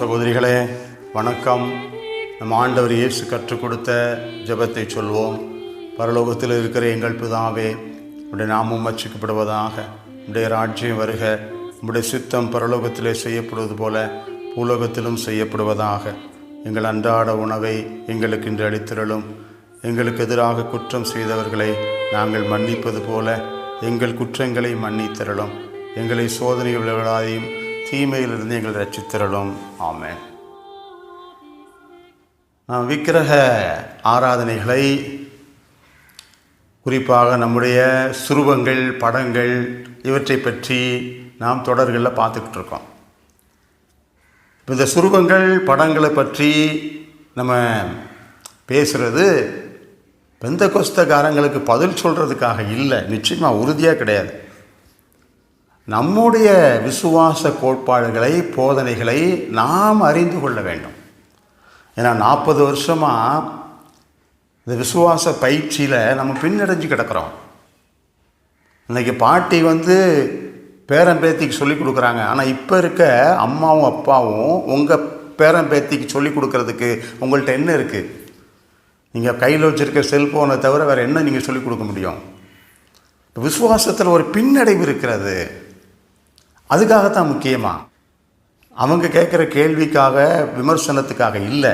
சகோதரிகளே வணக்கம். நம் ஆண்டவர் இயேசு கற்றுக் கொடுத்த ஜபத்தை சொல்வோம். பரலோகத்தில் இருக்கிற எங்கள் பிதாவே உடைய நாமும் வச்சிக்கப்படுவதாக உடைய ராஜ்யம் வருக உடைய சித்தம் பரலோகத்திலே செய்யப்படுவது போல பூலோகத்திலும் செய்யப்படுவதாக. எங்கள் அன்றாட உணவை எங்களுக்கு இன்று அளித்திரளும். எங்களுக்கு எதிராக குற்றம் செய்தவர்களை நாங்கள் மன்னிப்பது போல எங்கள் குற்றங்களை மன்னித்திரளும். எங்களை சோதனை விளையாதையும் தீமையிலிருந்து எங்கள் ரட்சித்திரளும். ஆமென். நாம் விக்கிரக ஆராதனைகளை குறிப்பாக நம்முடைய சுருவங்கள் படங்கள் இவற்றை பற்றி நாம் தொடர்களில் பார்த்துக்கிட்டு இருக்கோம். இந்த சுருவங்கள் படங்களை பற்றி நம்ம பேசுகிறது பெந்த கொஸ்தகாரங்களுக்கு பதில் சொல்கிறதுக்காக இல்லை. நிச்சயமாக உறுதியாக கிடையாது. நம்முடைய விசுவாச கோட்பாடுகளை போதனைகளை நாம் அறிந்து கொள்ள வேண்டும். ஏன்னா நாற்பது வருஷமாக இந்த விசுவாச பயிற்சியில் நம்ம பின்னடைஞ்சு கிடக்கிறோம். இன்றைக்கி பாட்டி வந்து பேரன் பேத்திக்கு கொடுக்குறாங்க. ஆனால் இப்போ இருக்க அம்மாவும் அப்பாவும் உங்கள் பேரன் பேத்திக்கு சொல்லி கொடுக்கறதுக்கு உங்கள்கிட்ட என்ன இருக்குது நீங்கள் கையில் வச்சுருக்க செல்ஃபோனை தவிர வேறு என்ன நீங்கள் சொல்லிக் கொடுக்க முடியும்? விசுவாசத்தில் ஒரு பின்னடைவு இருக்கிறது. அதுக்காகத்தான் முக்கியமாக அவங்க கேட்குற கேள்விக்காக விமர்சனத்துக்காக இல்லை.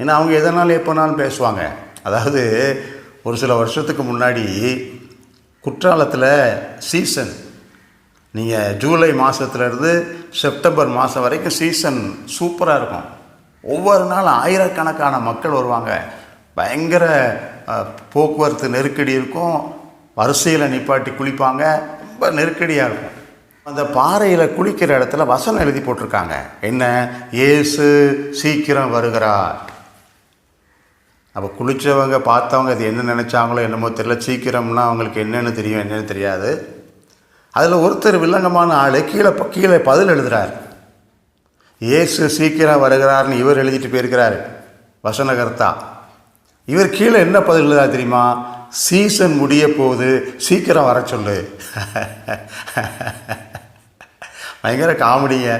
ஏன்னா அவங்க எதனாலும் எப்போனாலும் பேசுவாங்க. அதாவது ஒரு சில வருஷத்துக்கு முன்னாடி குற்றாலத்தில் சீசன் நீங்கள் ஜூலை மாதத்துலேருந்து செப்டம்பர் மாதம் வரைக்கும் சீசன் சூப்பராக இருக்கும். ஒவ்வொரு நாள் ஆயிரக்கணக்கான மக்கள் வருவாங்க. பயங்கர போக்குவரத்து நெருக்கடி இருக்கும். வரிசையில் நிப்பாட்டி குளிப்பாங்க. ரொம்ப நெருக்கடியாக இருக்கும். அந்த பாறையில் குளிக்கிற இடத்துல வசனம் எழுதி போட்டிருக்காங்க. என்ன? ஏசு சீக்கிரம் வருகிறார். அப்போ குளித்தவங்க பார்த்தவங்க அது என்ன நினச்சாங்களோ என்னமோ தெரியல. சீக்கிரம்னா அவங்களுக்கு என்னென்னு தெரியும் என்னென்னு தெரியாது. அதில் ஒருத்தர் வில்லங்கமான ஆள் கீழே கீழே பதில் எழுதுகிறார் இயேசு சீக்கிரம் வருகிறார்னு இவர் எழுதிட்டு போயிருக்கிறாரு. வசனகர்த்தா. இவர் கீழே என்ன பதில் எழுதா தெரியுமா? சீசன் முடிய போகுது. சீக்கிரம் வர சொல்லு. பயங்கர காமெடிங்க.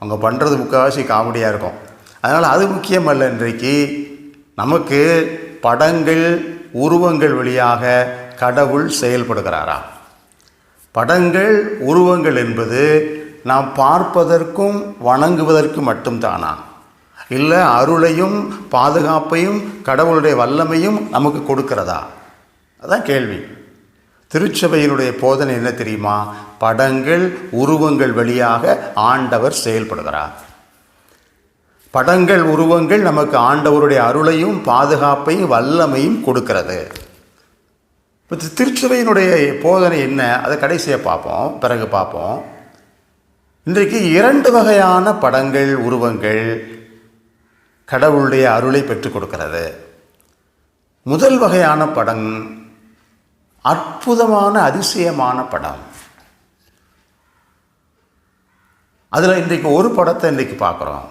அவங்க பண்ணுறது முக்கால்வாசி காமெடியாக இருக்கும். அதனால் அது முக்கியமல்ல இன்றைக்கு. நமக்கு படங்கள் உருவங்கள் வழியாக கடவுள் செயல்படுகிறாரா? படங்கள் உருவங்கள் என்பது நாம் பார்ப்பதற்கும் வணங்குவதற்கும் மட்டும்தானா? இல்லை அருளையும் பாதுகாப்பையும் கடவுளுடைய வல்லமையும் நமக்கு கொடுக்கிறதா? அதான் கேள்வி. திருச்சபையினுடைய போதனை என்ன தெரியுமா? படங்கள் உருவங்கள் வழியாக ஆண்டவர் செயல்படுகிறார். படங்கள் உருவங்கள் நமக்கு ஆண்டவருடைய அருளையும் பாதுகாப்பையும் வல்லமையும் கொடுக்கிறது. இப்போ திருச்சபையினுடைய போதனை என்ன? அதை கடைசியாக பார்ப்போம். பிறகு பார்ப்போம். இன்றைக்கு இரண்டு வகையான படங்கள் உருவங்கள் கடவுளுடைய அருளை பெற்றுக் கொடுக்கிறது. முதல் வகையான படம் அற்புதமான அதிசயமான படம். அதில் இன்றைக்கு ஒரு படத்தை இன்றைக்கு பார்க்குறோம்.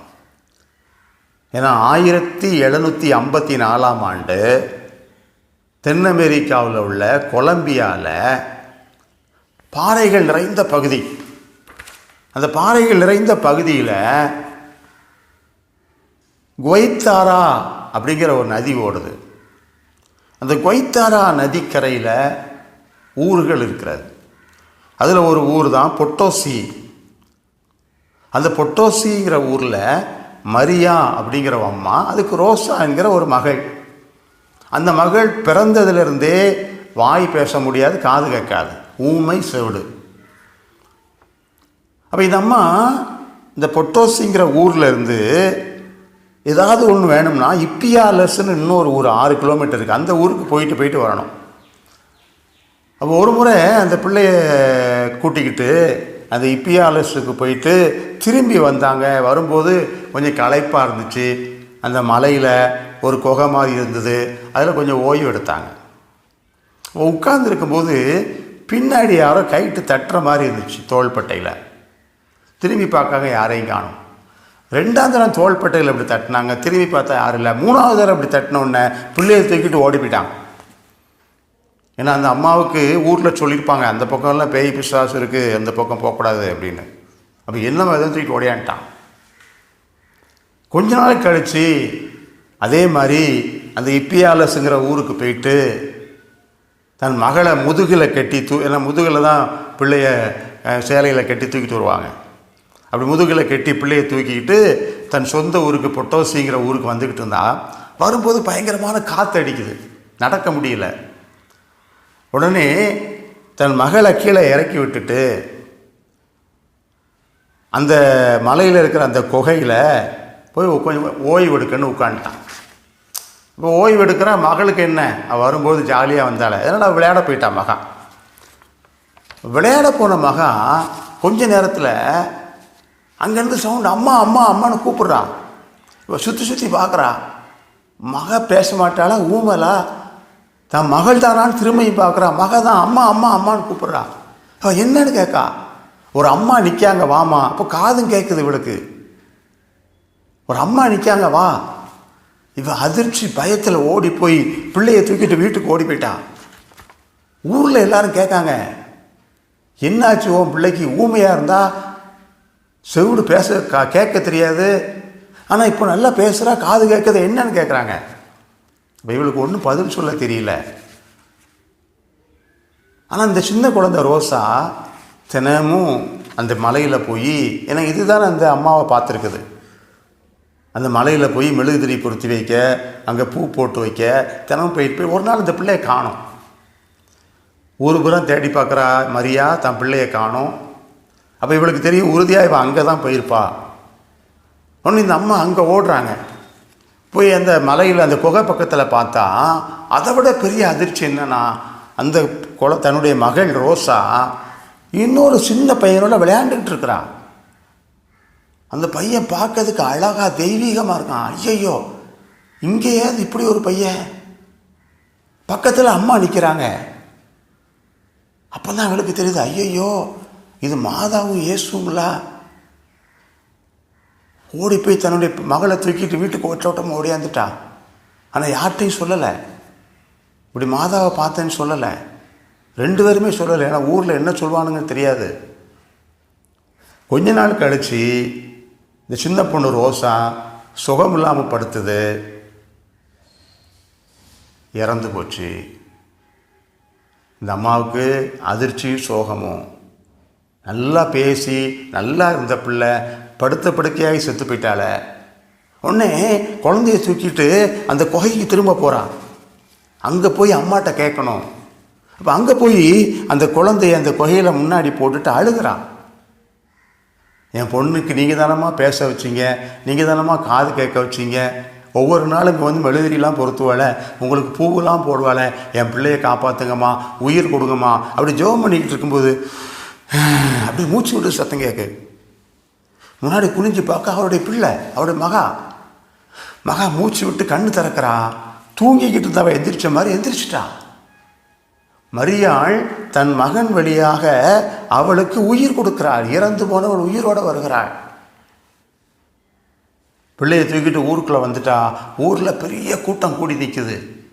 ஏன்னா ஆயிரத்தி எழுநூற்றி ஐம்பத்தி நாலாம் ஆண்டு தென் அமெரிக்காவில் உள்ள கொலம்பியாவில் பாறைகள் நிறைந்த பகுதி. அந்த பாறைகள் நிறைந்த பகுதியில் குவைத்தாரா அப்படிங்கிற ஒரு நதி ஓடுது. அந்த கொய்த்தாரா நதிக்கரையில் ஊர்கள் இருக்கிறது. அதில் ஒரு ஊர் தான் பொட்டோசி. அந்த பொட்டோசிங்கிற ஊரில் மரியா அப்படிங்கிற அம்மா அதுக்கு ரோசா என்கிற ஒரு மகள். அந்த மகள் பிறந்ததுலேருந்தே வாய் பேச முடியாது காது கேட்காது. ஊமை செவிடு. அப்போ இந்த அம்மா இந்த பொட்டோசிங்கிற ஊரில் இருந்து ஏதாவது ஒன்று வேணும்னா இப்பியாலஸ்ன்னு இன்னொரு ஊர் ஆறு கிலோமீட்டர் இருக்குது அந்த ஊருக்கு போயிட்டு போயிட்டு வரணும். அப்போ ஒரு முறை அந்த பிள்ளைய கூட்டிக்கிட்டு அந்த இப்பியாலஸுக்கு போயிட்டு திரும்பி வந்தாங்க. வரும்போது கொஞ்சம் களைப்பாக இருந்துச்சு. அந்த மலையில் ஒரு குகை மாதிரி இருந்தது. அதில் கொஞ்சம் ஓய்வு எடுத்தாங்க. உட்கார்ந்துருக்கும்போது பின்னாடி யாரோ கைட்டு தட்டுற மாதிரி இருந்துச்சு தோள்பட்டையில். திரும்பி பார்க்காங்க யாரையும் காணும். ரெண்டாம் தரம் தோள்பட்டையில் இப்படி தட்டினாங்க? திரும்பி பார்த்தா யாரும் இல்லை. மூணாவது தரம் இப்படி தட்டின உடனே பிள்ளையை தூக்கிட்டு ஓடி போயிட்டாங்க ஏன்னா அந்த அம்மாவுக்கு ஊரில் சொல்லியிருப்பாங்க அந்த பக்கம்லாம் பேய் பிசாசு இருக்குது அந்த பக்கம் போகக்கூடாது அப்படின்னு. அப்போ என்ன எதுவும் தூக்கிட்டு ஓடியான்ட்டான். கொஞ்ச நாள் கழித்து அதே மாதிரி அந்த இப்பியாலஸுங்கிற ஊருக்கு போயிட்டு தன் மகளை முதுகில் கட்டி தூ ஏன்னா முதுகில் தான் பிள்ளைய சேலையில் கட்டி தூக்கிட்டு வருவாங்க. அப்படி முதுகில் கெட்டி பிள்ளையை தூக்கிக்கிட்டு தன் சொந்த ஊருக்கு பொட்டோசிங்கிற ஊருக்கு வந்துக்கிட்டு இருந்தா வரும்போது பயங்கரமான காற்று அடிக்குது. நடக்க முடியல. உடனே தன் மகளை கீழே இறக்கி விட்டுட்டு அந்த மலையில் இருக்கிற அந்த குகையில் போய் கொஞ்சம் ஓய்வு எடுக்கன்னு உட்காந்துட்டான் இப்போ ஓய்வு எடுக்கிற மகளுக்கு என்ன? அவள் வரும்போது ஜாலியாக வந்தாள். அதனால் விளையாட போயிட்டான் மகன் விளையாட போன மகன் கொஞ்ச நேரத்தில் அங்கேருந்து சவுண்டு அம்மா அம்மா அம்மான்னு கூப்பிட்றா. இவ சுற்றி சுற்றி பார்க்குறா. மக பேச மாட்டாளா ஊமலா? தான் மகள் தானான்னு திரும்பியும் பார்க்குறா. மக தான் அம்மா அம்மா அம்மான்னு கூப்பிட்றா. அவள் என்னன்னு கேட்கா? ஒரு அம்மா நிற்காங்க வாமா அப்போ காதும் கேட்குது இவளுக்கு. ஒரு அம்மா நிற்காங்க வா. இவன் அதிர்ச்சி பயத்தில் ஓடி போய் பிள்ளையை தூக்கிட்டு வீட்டுக்கு ஓடி போயிட்டான் ஊரில் எல்லாரும் கேட்காங்க. என்னாச்சு உன் பிள்ளைக்கு? ஊமையாக இருந்தால் செவிடு பேச கா கேட்க தெரியாது. ஆனால் இப்போ நல்லா பேசுகிறா காது கேட்குது என்னன்னு கேட்குறாங்க இப்போ இவளுக்கு ஒன்றும் பதில் சொல்ல தெரியல. ஆனால் இந்த சின்ன குழந்தை ரோசா தினமும் அந்த மலையில் போய் ஏன்னா இதுதானே அந்த அம்மாவை பார்த்துருக்குது. அந்த மலையில் போய் மெழுகுதிரி பொருத்தி வைக்க அங்கே பூ போட்டு வைக்க தினமும் போயிட்டு போய் ஒரு நாள் இந்த பிள்ளையை காணும். ஒரு புறம் தேடி பார்க்குறா மரியா தன் பிள்ளையை காணும். அப்போ இவளுக்கு தெரியும் உறுதியாக இவன் அங்கே தான் போயிருப்பா. ஒன்று இந்த அம்மா அங்கே ஓடுறாங்க. போய் அந்த மலையில் அந்த குகை பக்கத்தில் பார்த்தா அதை விட பெரிய அதிர்ச்சி என்னன்னா அந்த குல தன்னுடைய மகள் ரோசா இன்னொரு சின்ன பையனோட விளையாண்டுக்கிட்டு இருக்கிறான் அந்த பையன் பார்க்கறதுக்கு அழகா தெய்வீகமாக இருக்கான். ஐயையோ இங்கேயே இப்படி ஒரு பையன். பக்கத்தில் அம்மா நிற்கிறாங்க அப்போ தான் அவளுக்கு தெரியுது ஐயையோ இது மாதாவும் இயேசுங்களா? ஓடி போய் தன்னுடைய மகளை தூக்கிட்டு வீட்டுக்கு ஓட்டோட்டமாக ஓடியாந்துட்டான் ஆனால் யார்கிட்டையும் சொல்லலை. இப்படி மாதாவை பார்த்தேன்னு சொல்லலை. ரெண்டு பேருமே சொல்லலை. ஏன்னா ஊரில் என்ன சொல்லுவானுங்கன்னு தெரியாது. கொஞ்ச நாள் கழித்து இந்த சின்ன பொண்ணு ரோசா சுகம் இல்லாமல் படுத்துது. இறந்து போச்சு. இந்த அம்மாவுக்கு அதிர்ச்சியும் சோகமும். நல்லா பேசி நல்லா இருந்த பிள்ளை படுத்த படுக்கையாகி செத்து போயிட்டால உடனே குழந்தைய தூக்கிட்டு அந்த குகைக்கு திரும்ப போகிறான் அங்கே போய் அம்மாட்ட கேட்கணும். அப்போ அங்கே போய் அந்த குழந்தைய அந்த குகையில் முன்னாடி போட்டுட்டு அழுகிறான். என் பொண்ணுக்கு நீங்கள் தானம்மா பேச வச்சீங்க நீங்கள் தானம்மா காது கேட்க வச்சீங்க. ஒவ்வொரு நாளும் இங்கே வந்து மெழுதிரிலாம் பொறுத்துவாள உங்களுக்கு பூவெல்லாம் போடுவாள என் பிள்ளையை காப்பாற்றுங்கம்மா உயிர் கொடுங்கம்மா அப்படி ஜெபம் பண்ணிக்கிட்டு இருக்கும்போது அப்படி மூச்சு விட்டு சத்தம் கேட்கு முன்னாடி குனிஞ்சு பார்க்க அவருடைய பிள்ளை அவருடைய மகா. மகா மூச்சு விட்டு கண்ணு திறக்கிறா. தூங்கிக்கிட்டு இருந்தவ எந்திரிச்ச மாதிரி எந்திரிச்சிட்டா. மரியாள் தன் மகன் வழியாக அவளுக்கு உயிர் கொடுக்கிறாள். இறந்து போனவள் உயிரோடு வருகிறாள். பிள்ளையை தூக்கிட்டு ஊருக்குள்ளே வந்துட்டா. ஊரில் பெரிய கூட்டம் கூடி நிற்குது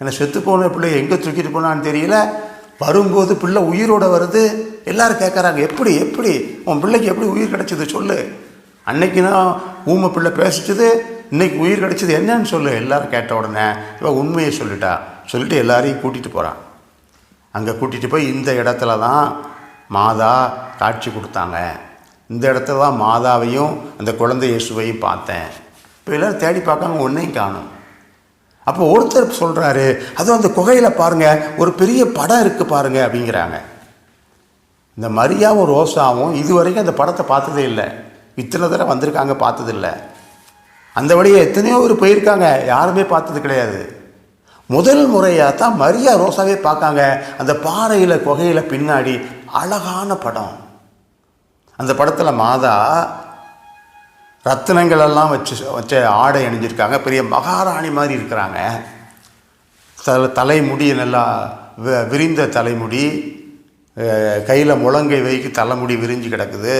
ஏன்னா செத்து போன பிள்ளைய எங்கே தூக்கிட்டு போனான்னு தெரியல. வரும்போது பிள்ளை உயிரோடு வருது. எல்லோரும் கேட்குறாங்க எப்படி எப்படி? உன் பிள்ளைக்கு எப்படி உயிர் கிடச்சிது சொல்லு. அன்னைக்கு தான் ஊமை பிள்ளை பேசிச்சது இன்றைக்கி உயிர் கிடச்சிது என்னன்னு சொல்லு. எல்லோரும் கேட்ட உடனே இவன் உண்மையை சொல்லிட்டா. சொல்லிட்டு எல்லாரையும் கூட்டிகிட்டு போகிறான் அங்கே கூட்டிகிட்டு போய் இந்த இடத்துல தான் மாதா காட்சி கொடுத்தாங்க. இந்த இடத்துல தான் மாதாவையும் அந்த குழந்தை இயேசுவையும் பார்த்தேன். இப்போ எல்லோரும் தேடி பார்க்காம ஒன்றையும் காணும். அப்போ ஒருத்தர் சொல்கிறாரு அதுவும் அந்த குகையில் பாருங்கள் ஒரு பெரிய படம் இருக்குது பாருங்கள் அப்படிங்கிறாங்க. இந்த மரியாவும் ரோசாவும் இது வரைக்கும் அந்த படத்தை பார்த்ததே இல்லை. இத்தனை தடவை வந்திருக்காங்க பார்த்ததில்லை. அந்த வழியை எத்தனையோ பேர் போயிருக்காங்க. யாருமே பார்த்தது கிடையாது. முதல் முறையாக தான் மரியா ரோசாவே பார்க்காங்க. அந்த பாறையில் குகையில் பின்னாடி அழகான படம். அந்த படத்தில் மாதா ரத்தினங்கள் எல்லாம் வச்சு வச்ச ஆடை அணிஞ்சிருக்காங்க. பெரிய மகாராணி மாதிரி இருக்கிறாங்க. தலை தலைமுடி நல்லா வி- விரிந்த தலைமுடி. கையில் முழங்கை வைக்கி தலைமுடி விரிஞ்சு கிடக்குது.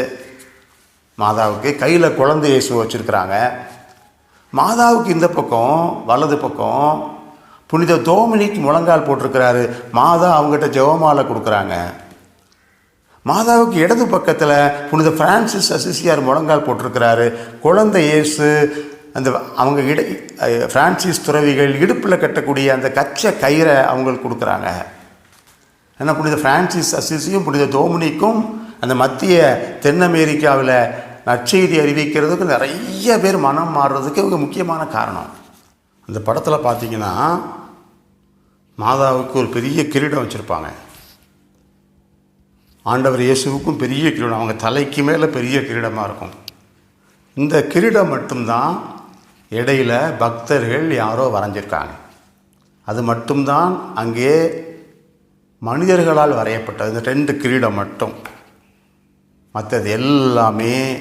மாதாவுக்கு கையில் குழந்தை இயேசு வச்சுருக்கிறாங்க. மாதாவுக்கு இந்த பக்கம் வலது பக்கம் புனித தோமினிக்கு முழங்கால் போட்டிருக்கிறாரு. மாதா அவங்ககிட்ட ஜெபமாலை கொடுக்குறாங்க. மாதாவுக்கு இடது பக்கத்தில் புனித ஃப்ரான்சிஸ் அசிசியார் முழங்கால் போட்டிருக்கிறாரு. குழந்தை இயேசு அந்த அவங்க இட ஃப்ரான்சிஸ் துறவிகள் இடுப்பில் கட்டக்கூடிய அந்த கச்சை கயிறை அவங்களுக்கு கொடுக்குறாங்க. ஏன்னா புனித பிரான்சிஸ் அசிசியும் புனித டோமினிக்கும் அந்த மத்திய தென் அமெரிக்காவில் நற்செய்தி அறிவிக்கிறதுக்கு நிறைய பேர் மனம் மாறுறதுக்கு இவங்க முக்கியமான காரணம். அந்த படத்தில் பார்த்தீங்கன்னா மாதாவுக்கு ஒரு பெரிய கிரீடம் வச்சுருப்பாங்க. ஆண்டவர் இயேசுவுக்கும் பெரிய கிரீடம் அவங்க தலைக்கு மேலே பெரிய கிரீடமாக இருக்கும். இந்த கிரீடம் மட்டும்தான் இடையில பக்தர்கள் யாரோ வரைஞ்சிருக்காங்க. அது மட்டும்தான் அங்கே மனிதர்களால் வரையப்பட்டது. இந்த ரெண்டு கிரீடம் மட்டும். மற்றது எல்லாமே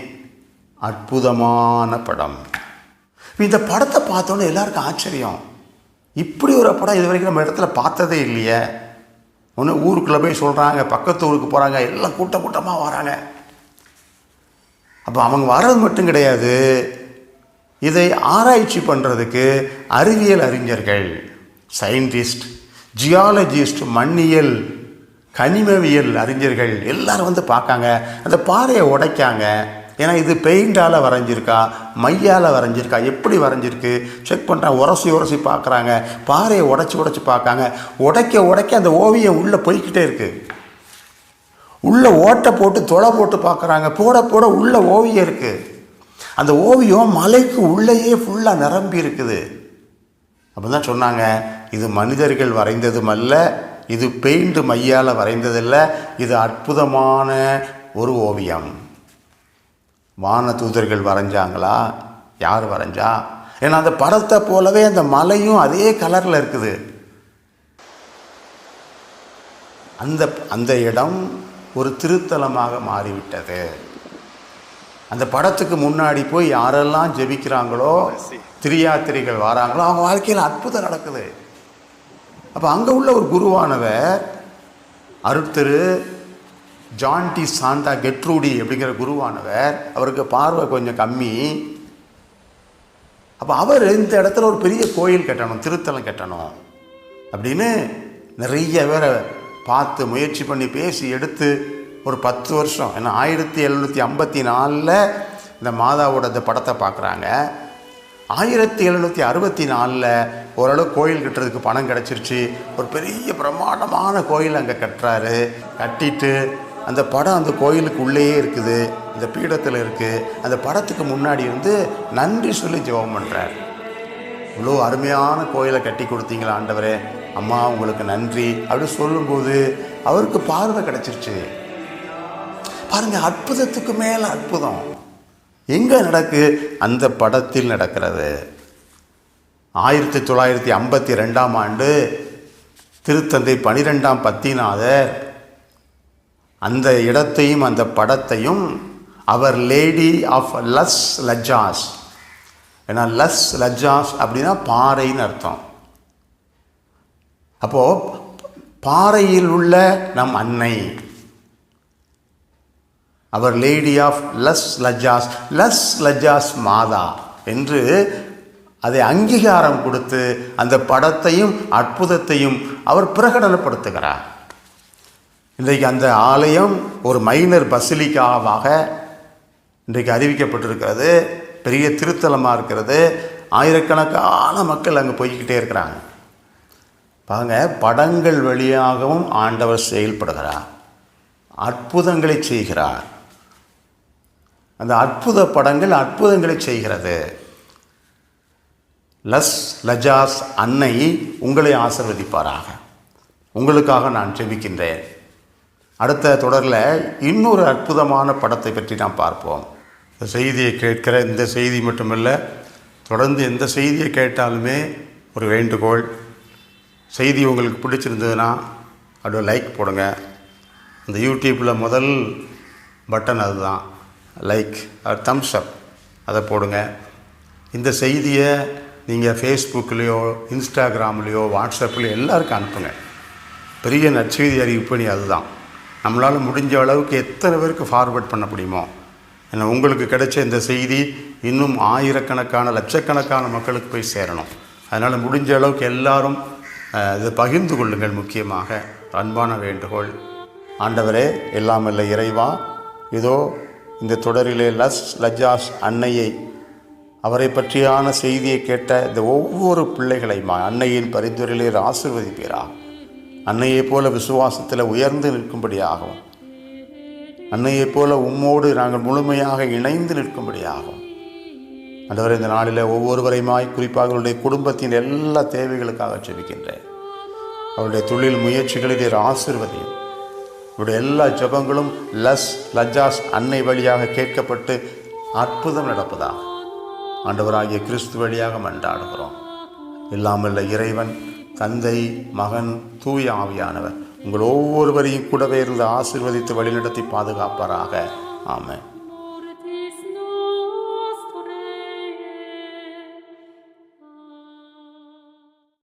அற்புதமான படம். இந்த படத்தை பார்த்தோன்னே எல்லாருக்கும் ஆச்சரியம். இப்படி ஒரு படம் இது வரைக்கும் நம்ம இடத்துல பார்த்ததே இல்லையே. ஒன்று ஊருக்குள்ளே போய் சொல்கிறாங்க பக்கத்து ஊருக்கு போகிறாங்க எல்லாம் கூட்டம் கூட்டமாக வராங்க. அப்போ அவங்க வர்றது மட்டும் கிடையாது. இதை ஆராய்ச்சி பண்ணுறதுக்கு அறிவியல் அறிஞர்கள் சயின்டிஸ்ட் ஜியாலஜிஸ்ட் மண்ணியல் கனிமவியல் அறிஞர்கள் எல்லாரும் வந்து பார்க்காங்க. அந்த பாறையை உடைக்காங்க. ஏன்னா இது பெயிண்டால் வரைஞ்சிருக்கா? மையால் வரைஞ்சிருக்கா? எப்படி வரைஞ்சிருக்கு? செக் பண்ணுறாங்க உரசி உரசி பார்க்குறாங்க. பாறையை உடைச்சி உடச்சி பார்க்காங்க. உடைக்க உடைக்க அந்த ஓவியம் உள்ளே போய்கிட்டே இருக்குது உள்ளே ஓட்டை போட்டு தொலை போட்டு பார்க்குறாங்க. போட போட உள்ள ஓவியம் இருக்குது அந்த ஓவியம் மலைக்கு உள்ளேயே ஃபுல்லாக நிரம்பி இருக்குது. அப்போ தான் சொன்னாங்க இது மனிதர்கள் வரைந்ததும் அல்ல இது பெயிண்ட் மையால் வரைந்ததில்ல இது அற்புதமான ஒரு ஓவியம். வான தூதர்கள் வரைஞ்சாங்களா? யார் வரைஞ்சா? ஏன்னா அந்த படத்தை போலவே அந்த மலையும் அதே கலரில் இருக்குது. அந்த அந்த இடம் ஒரு திருத்தலமாக மாறிவிட்டது. அந்த படத்துக்கு முன்னாடி போய் யாரெல்லாம் ஜெபிக்கிறாங்களோ திரியாத்திரிகள் வராங்களோ அவங்க வாழ்க்கையில் அற்புதம் நடக்குது. அப்போ அங்கே உள்ள ஒரு குருவானவர் அருட்திரு ஜான் டி சாண்டா கெட்ரூடி அப்படிங்கிற குருவானவர் அவருக்கு பார்வை கொஞ்சம் கம்மி. அப்போ அவர் இந்த இடத்துல ஒரு பெரிய கோயில் கட்டணும் திருத்தலம் கட்டணும் அப்படின்னு நிறைய பேரை பார்த்து முயற்சி பண்ணி பேசி எடுத்து ஒரு பத்து வருஷம். ஏன்னா ஆயிரத்தி எழுநூற்றி ஐம்பத்தி நாலில் இந்த மாதாவோட இந்த படத்தை பார்க்குறாங்க. ஆயிரத்தி எழுநூற்றி அறுபத்தி நாலில் ஓரளவு கோயில் கட்டுறதுக்கு பணம் கிடச்சிருச்சு. ஒரு பெரிய பிரம்மாண்டமான கோயில் அங்கே கட்டுறாரு. கட்டிட்டு அந்த படம் அந்த கோயிலுக்கு உள்ளேயே இருக்குது. இந்த பீடத்தில் இருக்குது அந்த படத்துக்கு முன்னாடி இருந்து நன்றி சொல்லி ஜெபம் பண்ணுறார் இவ்வளோ அருமையான கோயிலை கட்டி கொடுத்தீங்களா ஆண்டவரே. அம்மா உங்களுக்கு நன்றி. அப்படி சொல்லும்போது அவருக்கு பார்வை கிடச்சிருச்சு. பாருங்கள் அற்புதத்துக்கு மேலே அற்புதம். எங்கே நடக்கு? அந்த படத்தில் நடக்கிறது. ஆயிரத்தி தொள்ளாயிரத்தி ஐம்பத்தி ரெண்டாம் ஆண்டு திருத்தந்தை பனிரெண்டாம் பத்திநாதர் அந்த இடத்தையும் அந்த படத்தையும் அவர் லேடி ஆஃப் லஸ் லஜ்ஜாஸ் ஏன்னா லஸ் லஜாஸ் அப்படின்னா பாறைன்னு அர்த்தம். அப்போது பாறையில் உள்ள நம் அன்னை. அவர் லேடி ஆஃப் லஸ் லஜ்ஜாஸ் லஸ் லஜ்ஜாஸ் மாதா என்று அதை அங்கீகாரம் கொடுத்து அந்த படத்தையும் அற்புதத்தையும் அவர் பிரகடனப்படுத்துகிறார். இன்றைக்கு அந்த ஆலயம் ஒரு மைனர் பசிலிக்காவாக இன்றைக்கு அறிவிக்கப்பட்டிருக்கிறது. பெரிய திருத்தலமாக இருக்கிறது. ஆயிரக்கணக்கான மக்கள் அங்கே போய்கிட்டே இருக்கிறாங்க. பாருங்க படங்கள் வழியாகவும் ஆண்டவர் செயல்படுகிறார். அற்புதங்களை செய்கிறார். அந்த அற்புத படங்கள் அற்புதங்களை செய்கிறது. லஸ் லஜாஸ் அன்னை உங்களை ஆசிர்வதிப்பாராக. உங்களுக்காக நான் ஜெபிக்கின்றேன். அடுத்த தொடரில் இன்னொரு அற்புதமான படத்தை பற்றி நாம் பார்ப்போம். இந்த செய்தியை கேட்கிற இந்த செய்தி மட்டுமல்ல தொடர்ந்து எந்த செய்தியை கேட்டாலுமே ஒரு வேண்டுகோள். செய்தி உங்களுக்கு பிடிச்சிருந்ததுன்னா அப்படியே லைக் போடுங்க. இந்த யூடியூப்பில் முதல் பட்டன் அதுதான். லைக் தம்ஸ் அப் அதை போடுங்க. இந்த செய்தியை நீங்கள் ஃபேஸ்புக்லேயோ இன்ஸ்டாகிராம்லேயோ வாட்ஸ்அப்லேயோ எல்லாருக்கும் அனுப்புங்க. பெரிய நற்செய்தி அறிவிப்பு நீ அதுதான். நம்மளால் முடிஞ்ச அளவுக்கு எத்தனை பேருக்கு ஃபார்வேர்ட் பண்ண முடியுமோ? ஏன்னா உங்களுக்கு கிடைச்ச இந்த செய்தி இன்னும் ஆயிரக்கணக்கான லட்சக்கணக்கான மக்களுக்கு போய் சேரணும். அதனால் முடிஞ்ச அளவுக்கு எல்லாரும் இதை பகிர்ந்து கொள்ளுங்கள் முக்கியமாக. அன்பான வேண்டுகோள். ஆண்டவரே எல்லாமல்ல இல்லை இறைவா. இதோ இந்த தொடரிலே லஸ் லஜாஸ் அன்னையை அவரை பற்றியான செய்தியை கேட்ட இந்த ஒவ்வொரு பிள்ளைகளையுமா அன்னையின் பரிந்துரையிலே ஆசிர்வதிப்பீரா? அன்னையைப் போல விசுவாசத்தில் உயர்ந்து நிற்கும்படியாகும் அன்னையைப் போல உம்மோடு நாங்கள் முழுமையாக இணைந்து நிற்கும்படியாகும் ஆண்டவர் இந்த நாளில் ஒவ்வொருவரையுமாய் குறிப்பாக அவருடைய குடும்பத்தின் எல்லா தேவைகளுக்காக செபிக்கின்றேன். அவருடைய தொழில் முயற்சிகளிலே ஆசிர்வதியும் இவருடைய எல்லா ஜபங்களும் லஸ் லஜாஸ் அன்னை வழியாக கேட்கப்பட்டு அற்புதம் நடப்பதாக ஆண்டவராகிய கிறிஸ்து வழியாக மன்றாடுகிறோம். இல்லாமல்ல இறைவன் தந்தை மகன் தூய ஆவியானவர் உங்கள் ஒவ்வொருவரையும் கூடவே இருந்து ஆசீர்வதித்து வழிநடத்தி பாதுகாப்பாராக. ஆமாம்